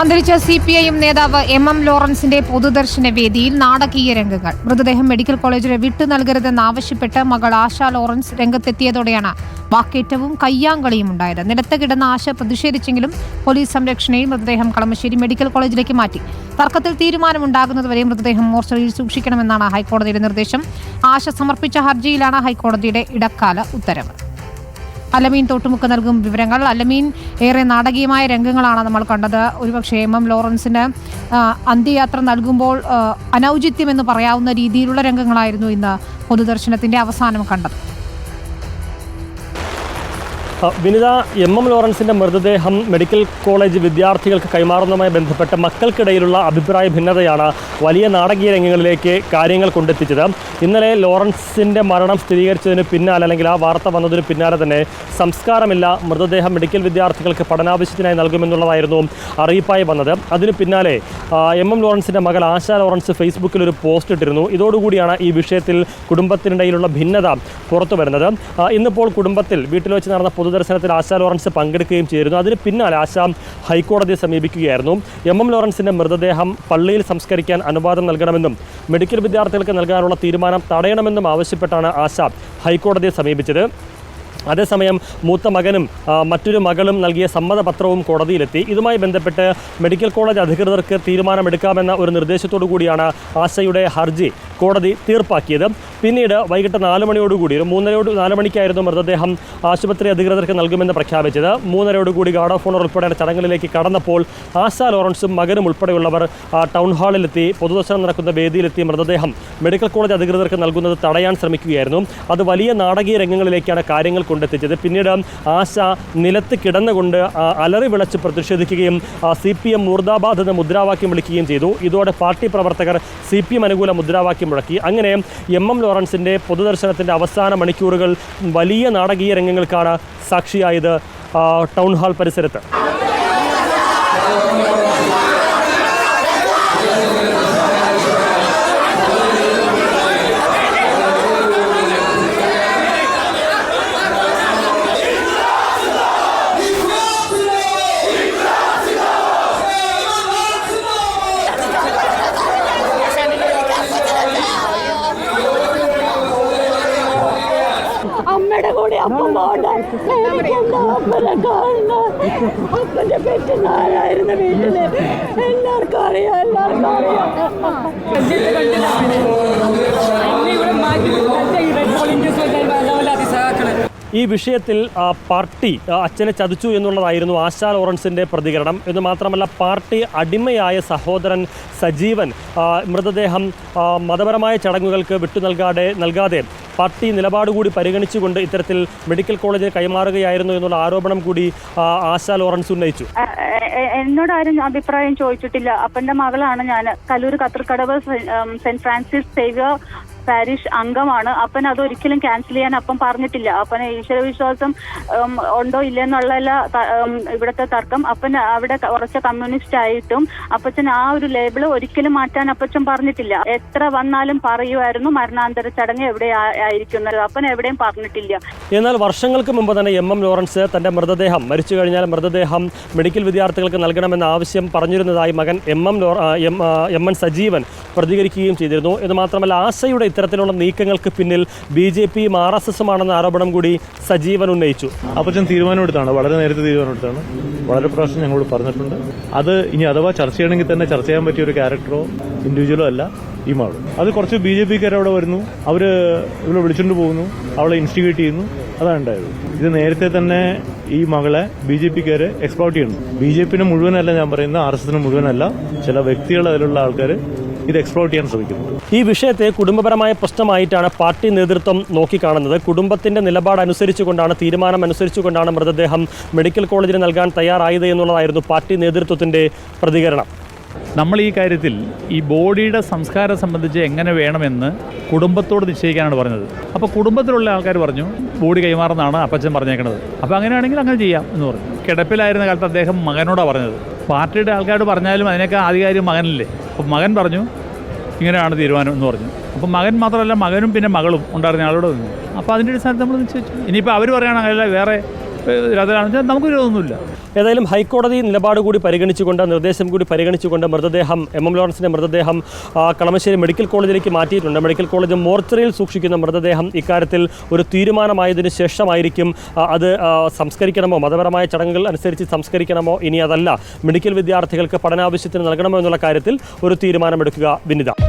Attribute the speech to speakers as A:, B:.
A: അന്തരിച്ച C P I M നേതാവ് M M ലോറൻസിന്റെ പൊതുദർശന വേദിയിൽ നാടകീയ രംഗങ്ങൾ. മൃതദേഹം മെഡിക്കൽ കോളേജിൽ വിട്ടു നൽകരുതെന്നാവശ്യപ്പെട്ട് മകൾ ആശ ലോറൻസ് രംഗത്തെത്തിയതോടെയാണ് വാക്കേറ്റവും കയ്യാങ്കളിയും ഉണ്ടായത്. നിലത്ത് കിടന്ന ആശ പ്രതിഷേധിച്ചെങ്കിലും പോലീസ് സംരക്ഷണയിൽ മൃതദേഹം കളമശ്ശേരി മെഡിക്കൽ കോളേജിലേക്ക് മാറ്റി. തർക്കത്തിൽ തീരുമാനമുണ്ടാകുന്നതുവരെ മൃതദേഹം മോർച്ചറിയിൽ സൂക്ഷിക്കണമെന്നാണ് ഹൈക്കോടതിയുടെ നിർദ്ദേശം. ആശ സമർപ്പിച്ച ഹർജിയിലാണ് ഹൈക്കോടതിയുടെ ഇടക്കാല ഉത്തരവ്. അലമീൻ തോട്ടുമുക്ക് നൽകും വിവരങ്ങൾ. അലമീൻ ഏറെ നാടകീയമായ രംഗങ്ങളാണ് നമ്മൾ കണ്ടത്. ഒരുപക്ഷെ എം. എം. ലോറൻസിന് അന്ത്യയാത്ര നൽകുമ്പോൾ അനൗചിത്യം എന്ന് പറയാവുന്ന രീതിയിലുള്ള രംഗങ്ങളായിരുന്നു ഇന്ന് പൊതുദർശനത്തിന്റെ അവസാനം കണ്ടത്.
B: വിനിത എം. എം. ലോറൻസിന്റെ മൃതദേഹം മെഡിക്കൽ കോളേജ് വിദ്യാർത്ഥികൾക്ക് കൈമാറുന്നതുമായി ബന്ധപ്പെട്ട് മക്കൾക്കിടയിലുള്ള അഭിപ്രായ ഭിന്നതയാണ് വലിയ നാടകീയ രംഗങ്ങളിലേക്ക് കാര്യങ്ങൾ കൊണ്ടെത്തിച്ചത്. ഇന്നലെ ലോറൻസിന്റെ മരണം സ്ഥിരീകരിച്ചതിന് പിന്നാലെ അല്ലെങ്കിൽ ആ വാർത്ത വന്നതിന് പിന്നാലെ തന്നെ സംസ്കാരമില്ല മൃതദേഹം മെഡിക്കൽ വിദ്യാർത്ഥികൾക്ക് പഠനാവശ്യത്തിനായി നൽകുമെന്നുള്ളതായിരുന്നു അറിയിപ്പായി വന്നത്. അതിന് പിന്നാലെ എം. എം. ലോറൻസിന്റെ മകൾ ആശ ലോറൻസ് ഫേസ്ബുക്കിൽ ഒരു പോസ്റ്റ് ഇട്ടിരുന്നു. ഇതോടുകൂടിയാണ് ഈ വിഷയത്തിൽ കുടുംബത്തിനിടയിലുള്ള ഭിന്നത പുറത്തു വരുന്നത് ഇന്നിപ്പോൾ കുടുംബത്തിൽ വീട്ടിൽ വെച്ച് നടന്ന പൊതുദർശനത്തിൽ ആശാ ലോറൻസ് പങ്കെടുക്കുകയും ചെയ്തിരുന്നു. അതിന് പിന്നാലെ ആശ ഹൈക്കോടതിയെ സമീപിക്കുകയായിരുന്നു. എം എം ലോറൻസിന്റെ മൃതദേഹം പള്ളിയിൽ സംസ്കരിക്കാൻ അനുവാദം നൽകണമെന്നും മെഡിക്കൽ വിദ്യാർത്ഥികൾക്ക് നൽകാനുള്ള തീരുമാനം തടയണമെന്നും ആവശ്യപ്പെട്ടാണ് ആശ ഹൈക്കോടതിയെ സമീപിച്ചത്. അതേസമയം മൂത്ത മകനും മറ്റൊരു മകളും നൽകിയ സമ്മതപത്രവും കോടതിയിലെത്തി. ഇതുമായി ബന്ധപ്പെട്ട് മെഡിക്കൽ കോളേജ് അധികൃതർക്ക് തീരുമാനമെടുക്കാമെന്ന ഒരു നിർദ്ദേശത്തോടു കൂടിയാണ് ആശയുടെ ഹർജി കോടതി തീർപ്പാക്കിയത്. പിന്നീട് വൈകിട്ട് നാല് മണിയോടുകൂടി ഒരു മൂന്നരയോട് നാല് മണിക്കായിരുന്നു മൃതദേഹം ആശുപത്രി അധികൃതർക്ക് നൽകുമെന്ന് പ്രഖ്യാപിച്ചത്. മൂന്നരയോടുകൂടി ഗാർഡ് ഓഫ് ഓണർ ഉൾപ്പെടെയുള്ള ചടങ്ങുകളിലേക്ക് കടന്നപ്പോൾ ആശ ലോറൻസും മകനും ഉൾപ്പെടെയുള്ളവർ ടൗൺ ഹാളിലെത്തി പൊതുദർശനം നടക്കുന്ന വേദിയിലെത്തി മൃതദേഹം മെഡിക്കൽ കോളേജ് അധികൃതർക്ക് നൽകുന്നത് തടയാൻ ശ്രമിക്കുകയായിരുന്നു. അത് വലിയ നാടകീയ രംഗങ്ങളിലേക്കാണ് കാര്യങ്ങൾ കൊണ്ടെത്തിച്ചത്. പിന്നീട് ആശ നിലത്ത് കിടന്നുകൊണ്ട് അലറി വിളച്ച് പ്രതിഷേധിക്കുകയും സി പി എം മുർദാബാദ് എന്ന മുദ്രാവാക്യം വിളിക്കുകയും ചെയ്തു. ഇതോടെ പാർട്ടി പ്രവർത്തകർ സി പി എം അനുകൂല മുദ്രാവാക്യം മുഴക്കി. അങ്ങനെ എം എം ലോറൻസിന്റെ പൊതുദർശനത്തിന്റെ അവസാന മണിക്കൂറുകൾ വലിയ നാടകീയ രംഗങ്ങൾക്കാണ് സാക്ഷിയായത് ടൗൺ ഹാൾ പരിസരത്ത്
C: അമ്മയുടെ കൂടെ അപ്പം പോകണ്ട എനിക്കെന്താ അപ്പനെ കാണണം അപ്പന്റെ പെറ്റുന്നാരായിരുന്നു വീട്ടിൽ. എല്ലാവർക്കും അറിയാം എല്ലാവർക്കും അറിയാം.
B: ഈ വിഷയത്തിൽ പാർട്ടി അച്ഛനെ ചതിച്ചു എന്നുള്ളതായിരുന്നു ആശാ ലോറൻസിന്റെ പ്രതികരണം. എന്ന് മാത്രമല്ല പാർട്ടി അടിമയായ സഹോദരൻ സജീവൻ മൃതദേഹം മതപരമായ ചടങ്ങുകൾക്ക് വിട്ടു നൽകാതെ നൽകാതെ പാർട്ടി നിലപാട് കൂടി പരിഗണിച്ചുകൊണ്ട് ഇത്തരത്തിൽ മെഡിക്കൽ കോളേജിന് കൈമാറുകയായിരുന്നു എന്നുള്ള ആരോപണം കൂടി ആശാ ലോറൻസ് ഉന്നയിച്ചു.
C: എന്നോട് ആരും അഭിപ്രായം ചോദിച്ചിട്ടില്ല. അപ്പന്റെ മകളാണ് ഞാൻ Kaloor Katharikadavu saint Francis Xavier parish അംഗമാണ്. അപ്പൻ അത് ഒരിക്കലും ക്യാൻസൽ ചെയ്യാൻ അപ്പൻ പറഞ്ഞിട്ടില്ല. അപ്പന് ഈശ്വരവിശ്വാസം ഉണ്ടോ ഇല്ലെന്നുള്ള ഇവിടുത്തെ തർക്കം. അപ്പൻ അവിടെ കുറച്ച് കമ്മ്യൂണിസ്റ്റ് ആയിട്ടും അപ്പച്ചൻ ആ ഒരു ലേബിൾ ഒരിക്കലും മാറ്റാൻ അപ്പച്ചൻ പറഞ്ഞിട്ടില്ല. എത്ര വന്നാലും പറയുമായിരുന്നു മരണാന്തര ചടങ്ങ് എവിടെ ആയിരിക്കുന്നത് അപ്പൻ എവിടെയും പറഞ്ഞിട്ടില്ല.
B: എന്നാൽ വർഷങ്ങൾക്ക് മുമ്പ് തന്നെ എം. എം. ലോറൻസ് തന്റെ മൃതദേഹം മരിച്ചു കഴിഞ്ഞാൽ മൃതദേഹം മെഡിക്കൽ വിദ്യാർത്ഥികൾക്ക് നൽകണമെന്ന ആവശ്യം പറഞ്ഞിരുന്നതായി മകൻ M. M. M N. Sajeevan പ്രതികരിക്കുകയും ചെയ്തിരുന്നു. എന്ന് മാത്രമല്ല ആശയുടെ ഇത്തരത്തിലുള്ള നീക്കങ്ങൾക്ക് പിന്നിൽ ബി ജെ പിയും ആർ എസ് എസും ആണെന്ന ആരോപണം കൂടി സജീവൻ ഉന്നയിച്ചു.
D: അപ്പച്ചൻ തീരുമാനമെടുത്താണ്. വളരെ നേരത്തെ തീരുമാനമെടുത്താണ്. വളരെ പ്രാവശ്യം ഞങ്ങളോട് പറഞ്ഞിട്ടുണ്ട്. അത് ഇനി അഥവാ ചർച്ച ചെയ്യണമെങ്കിൽ തന്നെ ചർച്ച ചെയ്യാൻ പറ്റിയ ഒരു ക്യാരക്ടറോ ഇൻഡിവിജ്വലോ അല്ല ഈ മാളും. അത് കുറച്ച് ബി ജെ പിക്കാർ അവിടെ വരുന്നു. അവർ ഇവിടെ വിളിച്ചുകൊണ്ട് പോകുന്നു. അവളെ ഇൻസ്റ്റിഗേറ്റ് ചെയ്യുന്നു. അതാണ് ഉണ്ടായത്. ഇത് നേരത്തെ തന്നെ ഈ മകളെ ബി ജെ പിക്കാർ എക്സ്പ്ലോട്ട് ചെയ്യുന്നു. ബി ജെ പിന് മുഴുവനല്ല ഞാൻ പറയുന്നത് ആർ എസ് എസിന് മുഴുവനല്ല. ചില വ്യക്തികൾ അതിലുള്ള ആൾക്കാർ ഇത് എക്സ്പ്ലോർ ചെയ്യാൻ ശ്രമിക്കുന്നത്
B: ഈ വിഷയത്തെ കുടുംബപരമായ പ്രശ്നമായിട്ടാണ് പാർട്ടി നേതൃത്വം നോക്കിക്കാണുന്നത്. കുടുംബത്തിന്റെ നിലപാട് അനുസരിച്ചുകൊണ്ടാണ് തീരുമാനം അനുസരിച്ചുകൊണ്ടാണ് മൃതദേഹം മെഡിക്കൽ കോളേജിന് നൽകാൻ തയ്യാറായത് എന്നുള്ളതായിരുന്നു പാർട്ടി നേതൃത്വത്തിന്റെ പ്രതികരണം.
E: നമ്മൾ ഈ കാര്യത്തിൽ ഈ ബോഡിയുടെ സംസ്കാരം സംബന്ധിച്ച് എങ്ങനെ വേണമെന്ന് കുടുംബത്തോട് നിശ്ചയിക്കാനാണ് പറഞ്ഞത്. അപ്പോൾ കുടുംബത്തിലുള്ള ആൾക്കാർ പറഞ്ഞു ബോഡി കൈമാറുന്നതാണ് അപ്പച്ചൻ പറഞ്ഞേക്കുന്നത് അപ്പോൾ അങ്ങനെയാണെങ്കിൽ അങ്ങനെ ചെയ്യാം എന്ന് പറഞ്ഞു. കിടപ്പിലായിരുന്ന കാലത്ത് അദ്ദേഹം മകനോടാണ് പറഞ്ഞത്. പാർട്ടിയുടെ ആൾക്കാരോട് പറഞ്ഞാലും അതിനേക്കാൾ ആധികാരികം മകനല്ലേ? അപ്പോൾ മകൻ പറഞ്ഞു ഇങ്ങനെയാണ് തീരുമാനം എന്ന് പറഞ്ഞു. അപ്പോൾ മകൻ മാത്രമല്ല മകനും പിന്നെ മകളും ഉണ്ടായിരുന്ന ആളോട് നിന്നു അപ്പോൾ അതിന്റെ അടിസ്ഥാനത്തിൽ നമ്മൾ നിശ്ചയിച്ചു. ഇനിയിപ്പോൾ അവർ പറയുകയാണെങ്കിൽ വേറെ അതിലാണെന്ന്
B: ഏതായാലും ഹൈക്കോടതി നിലപാട് കൂടി പരിഗണിച്ചുകൊണ്ട് നിർദ്ദേശം കൂടി പരിഗണിച്ചുകൊണ്ട് മൃതദേഹം എം എം ലോറൻസിന്റെ മൃതദേഹം കളമശ്ശേരി മെഡിക്കൽ കോളേജിലേക്ക് മാറ്റിയിട്ടുണ്ട്. മെഡിക്കൽ കോളേജ് മോർച്ചറിയിൽ സൂക്ഷിക്കുന്ന മൃതദേഹം ഇക്കാര്യത്തിൽ ഒരു തീരുമാനമായതിനു ശേഷമായിരിക്കും അത് സംസ്കരിക്കണമോ? മതപരമായ ചടങ്ങുകൾ അനുസരിച്ച് സംസ്കരിക്കണമോ? ഇനി അതല്ല. മെഡിക്കൽ വിദ്യാർത്ഥികൾക്ക് പഠനാവശ്യത്തിന് നൽകണമോ എന്നുള്ള കാര്യത്തിൽ ഒരു തീരുമാനമെടുക്കുക വിനിത.